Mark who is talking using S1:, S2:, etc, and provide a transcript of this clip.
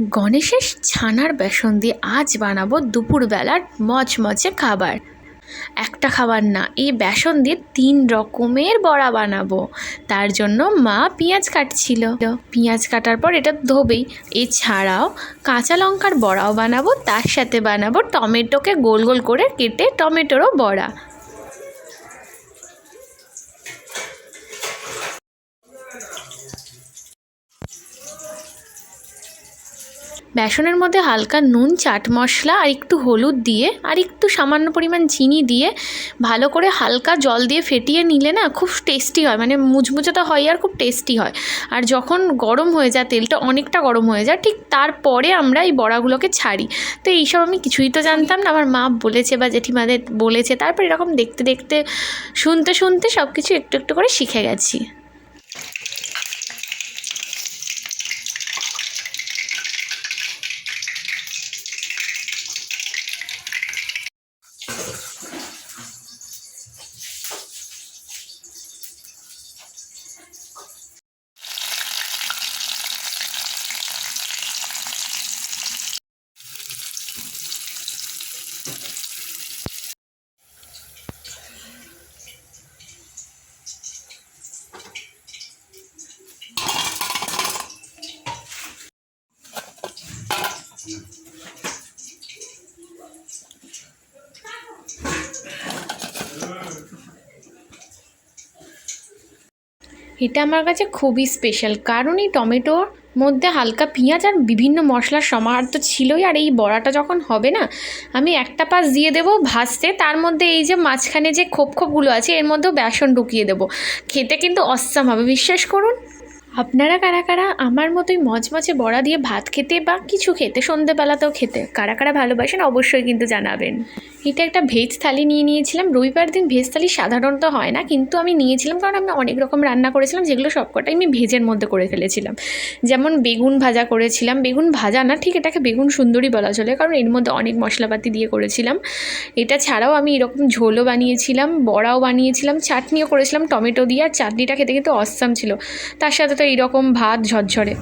S1: গণেশের ছানার বেসন দিয়ে আজ বানাবো দুপুরবেলার মচমচে খাবার। একটা খাবার না, এই বেসন দিয়ে তিন রকমের বড়া বানাবো। তার জন্য মা পেঁয়াজ কাটছিল। পেঁয়াজ কাটার পর এটা ধোবেই। এছাড়াও কাঁচা লঙ্কার বড়াও বানাবো, তার সাথে বানাবো টমেটোকে গোল গোল করে কেটে টমেটোরও বড়া। বেসনের মধ্যে হালকা নুন, চাট মশলা আর একটু হলুদ দিয়ে আর একটু সামান্য পরিমাণ চিনি দিয়ে ভালো করে হালকা জল দিয়ে ফেটিয়ে নিলে না খুব টেস্টি হয়। মানে মুচমুচে তো হয় আর খুব টেস্টি হয়। আর যখন গরম হয়ে যায়, তেলটা অনেকটা গরম হয়ে যায়, ঠিক তারপরে আমরা এই বড়াগুলোকে ছাড়ি। তো এইসব আমি কিছুই তো জানতাম না। আমার মা বলেছে বা জেঠিমাদের বলেছে, তারপর এরকম দেখতে দেখতে, শুনতে শুনতে সব কিছু একটু একটু করে শিখে গেছি। এটা আমার কাছে খুবই স্পেশাল কারণ এই টমেটোর মধ্যে হালকা পেঁয়াজ আর বিভিন্ন মশলার সমাহার তো ছিলই, আর এই বড়াটা যখন হবে না, আমি একটা পাশ দিয়ে দেবো ভাজতে, তার মধ্যে এই যে মাঝখানে যে খোপ খোপগুলো আছে, এর মধ্যেও বেসন ঢুকিয়ে দেবো। খেতে কিন্তু অসাম হবে, বিশ্বাস করুন। আপনারা কারা কারা আমার মতোই মচমচে বড়া দিয়ে ভাত খেতে বা কিছু খেতে, সন্ধেবেলাতেও খেতে, কারা কারা ভালোবাসেন অবশ্যই কিন্তু জানাবেন। এটা একটা ভেজ থালি নিয়ে নিয়েছিলাম। রবিবার দিন ভেজ থালি সাধারণত হয় না, কিন্তু আমি নিয়েছিলাম কারণ আমি অনেক রকম রান্না করেছিলাম, যেগুলো সবকটাই আমি ভেজের মধ্যে করে ফেলেছিলাম। যেমন বেগুন ভাজা করেছিলাম। বেগুন ভাজা না, ঠিক এটাকে বেগুন সুন্দরী বলা চলে, কারণ এর মধ্যে অনেক মশলাপাতি দিয়ে করেছিলাম। এটা ছাড়াও আমি এরকম ঝোলও বানিয়েছিলাম, বড়াও বানিয়েছিলাম, চাটনিও করেছিলাম, টমেটো দিয়ে, আর চাটনিটা খেতে কিন্তু অসাম ছিল। তার সাথে তো এইরকম ভাত ঝরঝরে।